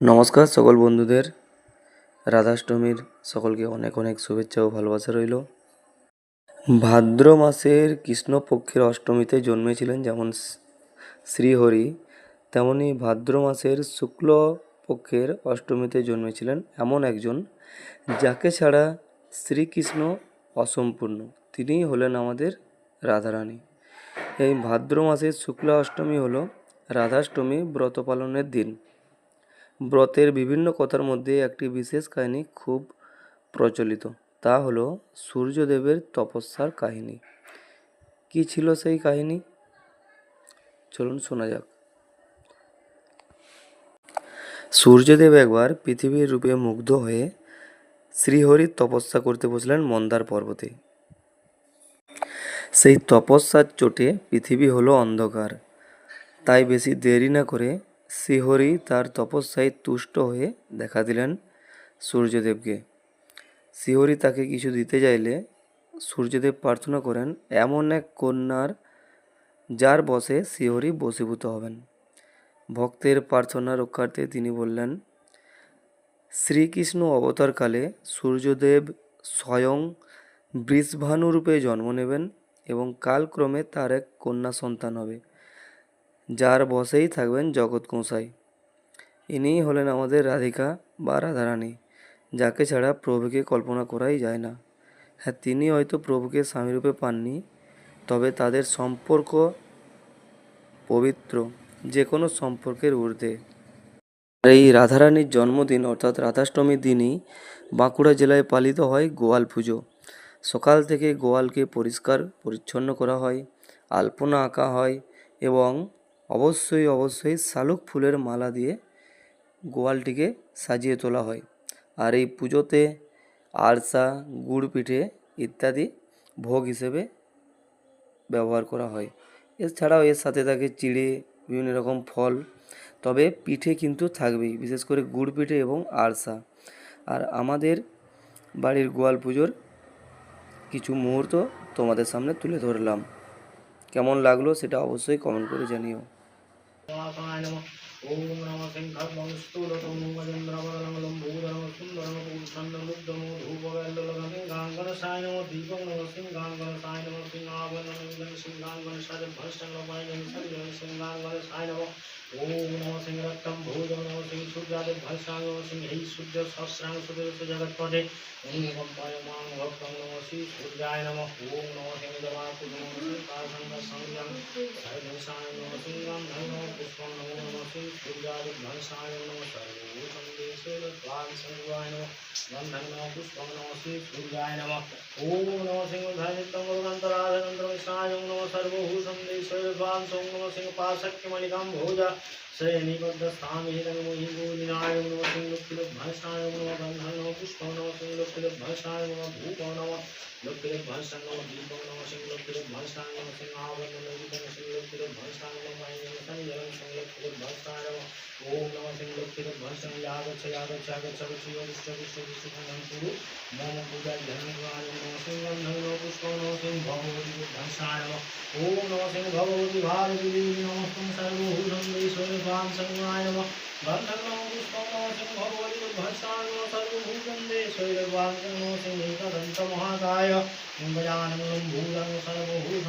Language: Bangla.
নমস্কার সকল বন্ধুদের। রাধাষ্টমীর সকলকে অনেক অনেক শুভেচ্ছা ও ভালোবাসা রইল। ভাদ্র মাসের কৃষ্ণপক্ষের অষ্টমীতে জন্মেছিলেন যেমন শ্রীহরি, তেমনি ভাদ্র মাসের শুক্ল পক্ষের অষ্টমীতে জন্মেছিলেন এমন একজন যাকে ছাড়া শ্রীকৃষ্ণ অসম্পূর্ণ। তিনিই হলেন আমাদের রাধারানী। এই ভাদ্র মাসের শুক্লা অষ্টমী হলো রাধাষ্টমী ব্রত পালনের দিন। ব্রতের বিভিন্ন কথার মধ্যে একটি বিশেষ কাহিনী খুব প্রচলিত। তা হলো সূর্যদেবের তপস্যার কাহিনী। কি ছিল সেই কাহিনী? চলুন শোনা যাক। সূর্যদেব একবার পৃথিবীর রূপে মুগ্ধ হয়ে শ্রীহরির তপস্যা করতে বসলেন মন্দার পর্বতে। সেই তপস্যার চোটে পৃথিবী হলো অন্ধকার। তাই বেশি দেরি না করে শ্রীহরি তার তপস্যায় তুষ্ট হয়ে দেখা দিলেন সূর্যদেবকে। শ্রীহরি তাকে কিছু দিতে চাইলে সূর্যদেব প্রার্থনা করেন, এমন এক কন্যার যার বসে শ্রীহরি বশীভূত হবেন। ভক্তের প্রার্থনা রক্ষার্থে তিনি বললেন, শ্রীকৃষ্ণ অবতারকালে সূর্যদেব স্বয়ং বৃষভানুরূপে জন্ম নেবেন এবং কালক্রমে তার এক কন্যা সন্তান হবে। যার বসেই থাকবেন জগৎ গোসাই ইনিই হলেন আমাদের রাধিকা বা রাধারানী, যাকে ছাড়া প্রভুকে কল্পনা করাই যায় না। হ্যাঁ তিনি হয়তো প্রভুকে স্বামীরূপে পাননি, তবে তাদের সম্পর্ক পবিত্র যে কোনো সম্পর্কের ঊর্ধ্বে। এই রাধারানীর জন্মদিন, অর্থাৎ রাধাষ্টমীর দিনই বাঁকুড়া জেলায় পালিত হয় গোয়াল পুজো। সকাল থেকে গোয়ালকে পরিষ্কার, পরিচ্ছন্ন করা হয়, আলপনা আঁকা হয় এবং অবশ্যই অবশ্যই শালুক ফুলের মালা দিয়ে গোয়ালটিকে সাজিয়ে তোলা হয়। আর এই পুজোতে আরসা গুড় পিঠে ইত্যাদি ভোগ হিসেবে ব্যবহার করা হয়। এছাড়াও এর সাথে থাকে চিড়ে, বিভিন্ন রকম ফল। তবে পিঠে কিন্তু থাকবেই, বিশেষ করে গুড় পিঠে এবং আরসা আর আমাদের বাড়ির গোয়াল পুজোর কিছু মুহূর্ত তোমাদের সামনে তুলে ধরলাম। কেমন লাগল সেটা অবশ্যই কমেন্ট করে জানিও। ॐ नमः सिंहं स्तूलतं मजेन्द्रवदनं भूधरं सुन्दरं पूषण्डमुग्धं धूपवेल्लगसिंहाङ्गनसाय नमः, दीपं नमः सिंहाङ्गनसाय नमः सिंहावनं सिंहाङ्गनसाय भष्टङ्गमाय सर्वं सिंहाङ्गनसाय नमः ॐ नमः सिंहरक्तं भूजं नमः सिंह सूर्यादि भष्टां नमः सिंहै सूर्य सहस्रां सुदेश जगत्पदे। ॐ माँ भक्तं नमः श्री सूर्याय नमः। ॐ नमः सर्वेशाय नमः श्रीराम नमो पुष्पम नमो नमः श्री सूर्यादिभ्रंशाय नमः सर्वोत्तमेश्वरत्वाद सर्वाय नमः नम नमः पुष्पम नमः ओम सूर्याय सिंह धन नमः सिंहधारितं गुरुगन्तराधनन्तरं विष्णायं नमः सर्वभूसंदेश्वरत्वाद सों नमः सिंहपाशक्यमणिकां भोज। श्रेणीबद्धस्थामिहितमोहिगोलिनाय नमः नम नमः बन्धन नमः पुष्पम नमः सिंहलुप्तिलुभ्रंशाय नमः भूपो नमः। लुप्तिलुब्भष्टं नमः दीपं नमः सिंहलुप्तिलुब्भष्टाय नमः सिंहावरणं सिंहलुप्तिलुब्भष्टाय नमः वायुं संजलं सिंहलुप्तिलुब्भष्टाय नमः ॐ नमः सिंहलुप्तिलुब्भष्टं यागच्छ यागच्छ आगच्छ आगच्छ योगिष्ठ विष्ठ विष्ठुखण्डं कुरु मम पूजा ध्यानद्वारा नमः सिंहं नमः पुष्पं नमः सिंह भगवती बुद्धंसाय नमः ॐ नमः सिंह भगवती भारती देवी नमस्तं सर्वभूतं ईश्वरपां संगाय नमः गन्धं नमः पुष्पं नमः सिंह भगवती सर्वभूतन्दे शैरवाङ्कनो सिंहदन्तमहाकाय लिम्बजानमलं भूतं सर्वभूत